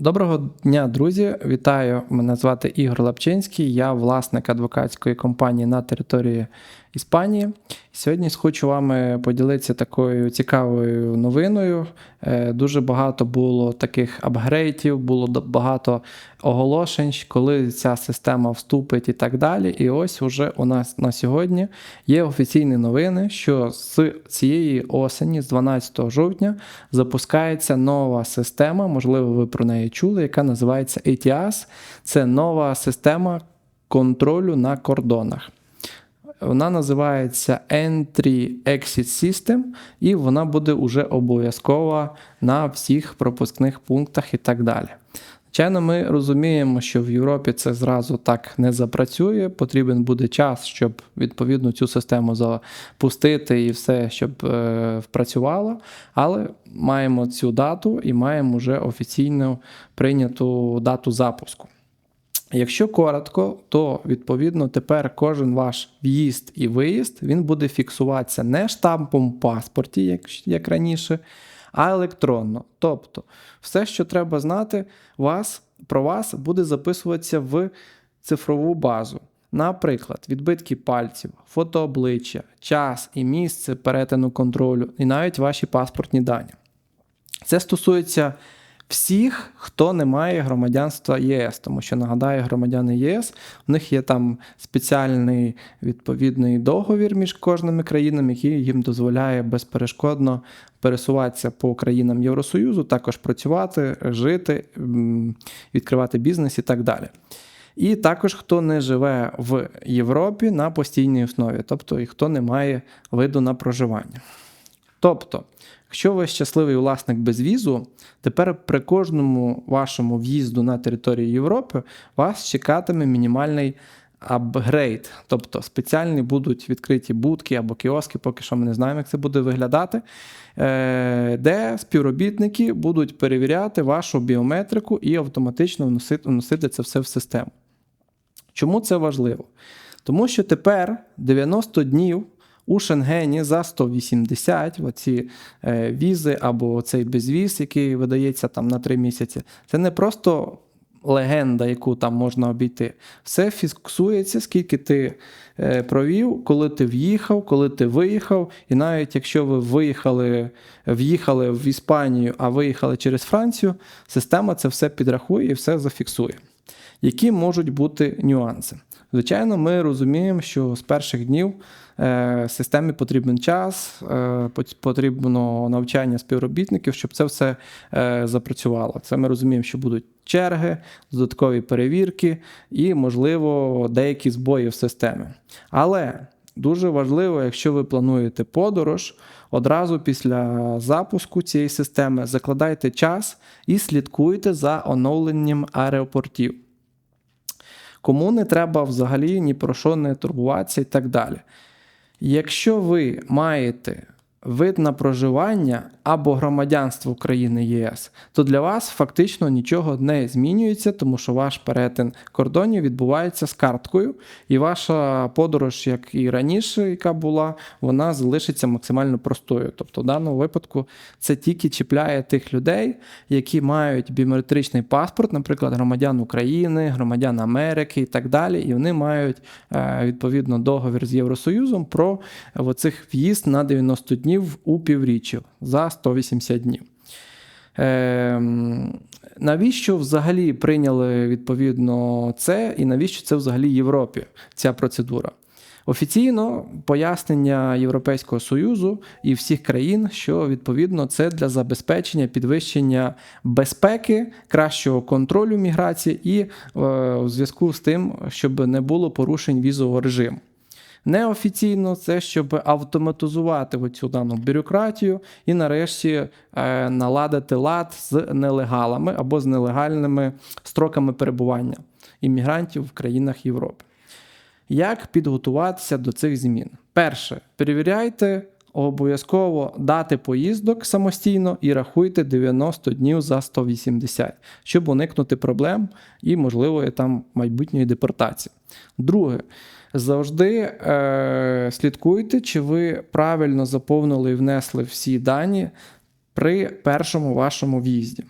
Доброго дня, друзі! Вітаю! Мене звати Ігор Лапчинський, я власник адвокатської компанії на території Іспанії. Сьогодні хочу вами поділитися такою цікавою новиною. Е, Дуже багато було таких апгрейтів, було багато оголошень, коли ця система вступить і так далі. І ось уже у нас на сьогодні є офіційні новини, що з цієї осені, з 12 жовтня, запускається нова система. Можливо, ви про неї чули, яка називається ETIAS. Це нова система контролю на кордонах. Вона називається Entry Exit System, і вона буде уже обов'язкова на всіх пропускних пунктах і так далі. Звичайно, ми розуміємо, що в Європі це зразу так не запрацює. Потрібен буде час, щоб відповідно цю систему запустити і все, щоб е, впрацювало. Але маємо цю дату і маємо вже офіційно прийняту дату запуску. Якщо коротко, то відповідно тепер кожен ваш в'їзд і виїзд він буде фіксуватися не штампом в паспорті, як, як раніше, а електронно. Тобто, все, що треба знати, вас, про вас буде записуватися в цифрову базу. Наприклад, відбитки пальців, фото обличчя, час і місце перетину контролю, і навіть ваші паспортні дані. Це стосується всіх, хто не має громадянства ЄС, тому що нагадаю, громадяни ЄС в них є там спеціальний відповідний договір між кожними країнами, який їм дозволяє безперешкодно пересуватися по країнам Євросоюзу, також працювати, жити, відкривати бізнес і так далі. І також хто не живе в Європі на постійній основі, тобто і хто не має виду на проживання. Тобто, якщо ви щасливий власник без візу, тепер при кожному вашому в'їзду на територію Європи вас чекатиме мінімальний апгрейд. Тобто спеціальні будуть відкриті будки або кіоски, поки що ми не знаємо, як це буде виглядати, е, де співробітники будуть перевіряти вашу біометрику і автоматично вносити, вносити це все в систему. Чому це важливо? Тому що тепер 90 днів у Шенгені за 180 оці е, візи або цей безвіз, який видається там на 3 місяці, це не просто легенда, яку там можна обійти. Все фіксується, скільки ти е, провів, коли ти в'їхав, коли ти виїхав. І навіть якщо ви виїхали, в'їхали в Іспанію, а виїхали через Францію, система це все підрахує і все зафіксує. Які можуть бути нюанси? Звичайно, ми розуміємо, що з перших днів е, системі потрібен час, е, потрібно навчання співробітників, щоб це все е, запрацювало. Це ми розуміємо, що будуть черги, додаткові перевірки і, можливо, деякі збої в системі. Але дуже важливо, якщо ви плануєте подорож, одразу після запуску цієї системи закладайте час і слідкуйте за оновленням аеропортів. Кому не треба взагалі ні про що не турбуватися і так далі. Якщо ви маєте вид на проживання або громадянство країни ЄС, то для вас фактично нічого не змінюється, тому що ваш перетин кордонів відбувається з карткою, і ваша подорож, як і раніше, яка була, вона залишиться максимально простою. Тобто, в даному випадку це тільки чіпляє тих людей, які мають біометричний паспорт, наприклад, громадян України, громадян Америки і так далі, і вони мають е, відповідно договір з Євросоюзом про е, оцих в'їзд на 90 днів у півріччя за 180 днів. Ем, навіщо взагалі прийняли відповідно це, і навіщо це взагалі Європі, ця процедура? Офіційно пояснення Європейського Союзу і всіх країн, що відповідно це для забезпечення підвищення безпеки, кращого контролю міграції і е, у зв'язку з тим, щоб не було порушень візового режиму. Неофіційно це щоб автоматизувати оцю дану бюрократію і нарешті е, наладити лад з нелегалами або з нелегальними строками перебування іммігрантів в країнах Європи. Як підготуватися до цих змін? Перше, перевіряйте обов'язково дати поїздок самостійно і рахуйте 90 днів за 180, щоб уникнути проблем і можливої там майбутньої депортації. Друге, завжди е, слідкуйте, чи ви правильно заповнили і внесли всі дані при першому вашому в'їзді.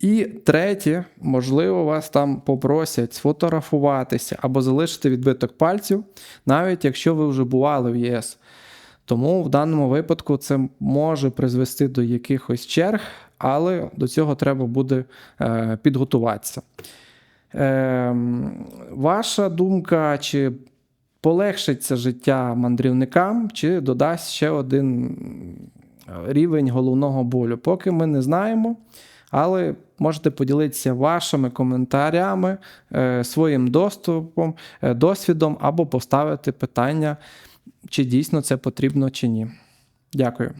І третє, можливо, вас там попросять сфотографуватися або залишити відбиток пальців, навіть якщо ви вже бували в ЄС. Тому в даному випадку це може призвести до якихось черг, але до цього треба буде е, підготуватися. Е, ваша думка, чи полегшить це життя мандрівникам, чи додасть ще один рівень головного болю? Поки ми не знаємо. Але можете поділитися вашими коментарями, е, своїм доступом, е, досвідом або поставити питання, чи дійсно це потрібно чи ні. Дякую.